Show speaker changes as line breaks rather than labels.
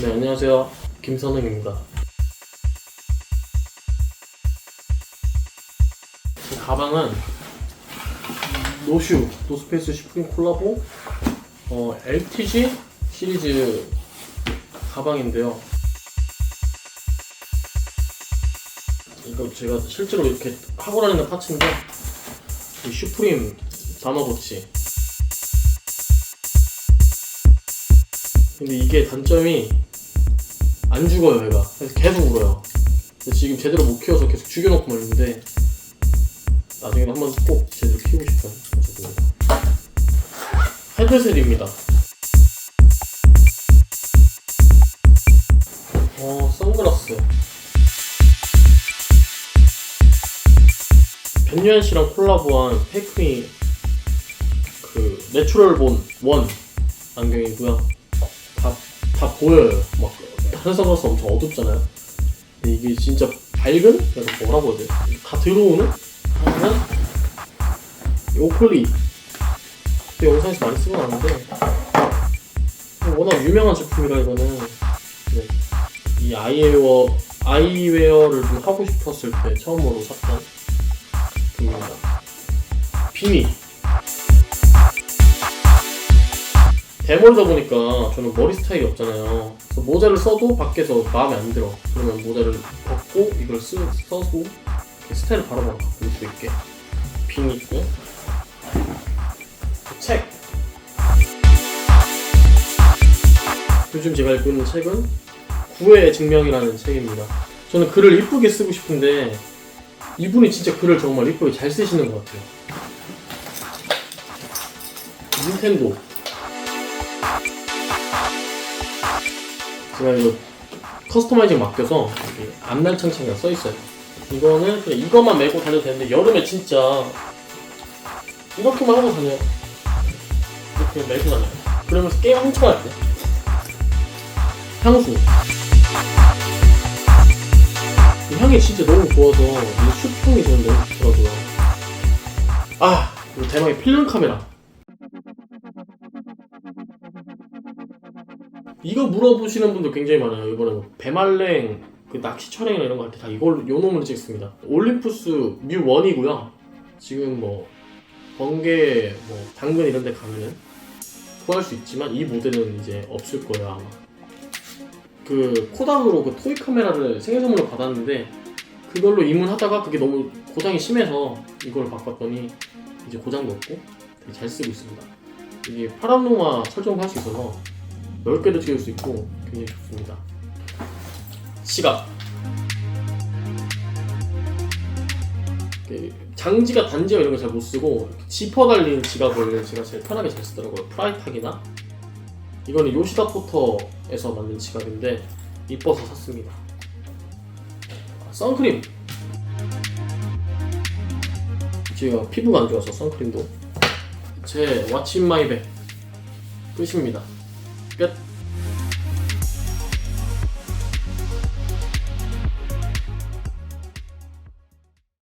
네, 안녕하세요. 김선웅입니다. 이 가방은 노슈, 노스페이스 슈프림 콜라보 어, LTG 시리즈 가방인데요. 이거 제가 실제로 이렇게 하고 다니는 파츠인데 이 슈프림 다마고치 근데 이게 단점이 안 죽어요 얘가. 그래서 계속 울어요. 근데 지금 제대로 못 키워서 계속 죽여놓고 말는데 나중에 한번 꼭 제대로 키우고 싶어요. 어쨌든. 헤드셋입니다. 어 선글라스. 변유한 씨랑 콜라보한 페이크미 그 내추럴 본 원 안경이고요. 다, 다 보여요. 막 다른 선글라스 엄청 어둡잖아요. 근데 이게 진짜 밝은? 그래서 뭐라고 해야 돼? 다 들어오는? 하면 이 오클리 또 영상에서 많이 쓰고 나는데 워낙 유명한 제품이라 이거는 네. 이 아이웨어 아이웨어를 좀 하고 싶었을 때 처음으로 샀던 제품입니다. 비니 대머리다 보니까 저는 머리 스타일이 없잖아요. 그래서 모자를 써도 밖에서 마음에 안 들어. 그러면 모자를 벗고 이걸 쓰, 이렇게 스타일을 바로바로 바꿀 수 있게 빈 있고 책 요즘 제가 읽고 있는 책은 구애의 증명이라는 책입니다. 저는 글을 이쁘게 쓰고 싶은데 이분이 진짜 글을 정말 이쁘게 잘 쓰시는 것 같아요. 닌텐도 제가 이거 커스터마이징 맡겨서 여기 앞날 창창이가 써 있어요. 이거는 그냥 이것만 메고 다녀도 되는데 여름에 진짜 이렇게만 하고 다녀요. 이렇게 메고 다녀요. 그러면서 게임 엄청 할 때. 향수. 이 향이 진짜 너무 좋아서 이 슈풍이 저는 너무 좋더라고요. 아, 이거 대망의 필름 카메라. 이거 물어보시는 분들 굉장히 많아요. 이번에 뭐 배말랭, 그 낚시 촬영이나 이런 거 할 때 다 이걸로 요 놈으로 찍습니다. 올림푸스 뮤 1이고요. 지금 뭐 번개, 뭐 당근 이런 데 가면은 구할 수 있지만 이 모델은 이제 없을 거예요 아마. 그 코닥으로 그 토이 카메라를 생일 선물로 받았는데 그걸로 입문하다가 그게 너무 고장이 심해서 이걸 바꿨더니 이제 고장도 없고 되게 잘 쓰고 있습니다. 이게 파란로마 설정도 할 수 있어서 넓게도 찍을 수 있고 굉장히 좋습니다. 시각 장지가 단지가 이런 거 잘 못 쓰고 지퍼 달린 지갑을 제가 제일 편하게 잘 쓰더라고요. 프라이팍이나 이거는 요시다 포터에서 만든 지갑인데 이뻐서 샀습니다. 선크림 제가 피부가 안 좋아서 선크림도 제 왓츠 인 마이 백 끝입니다. 끝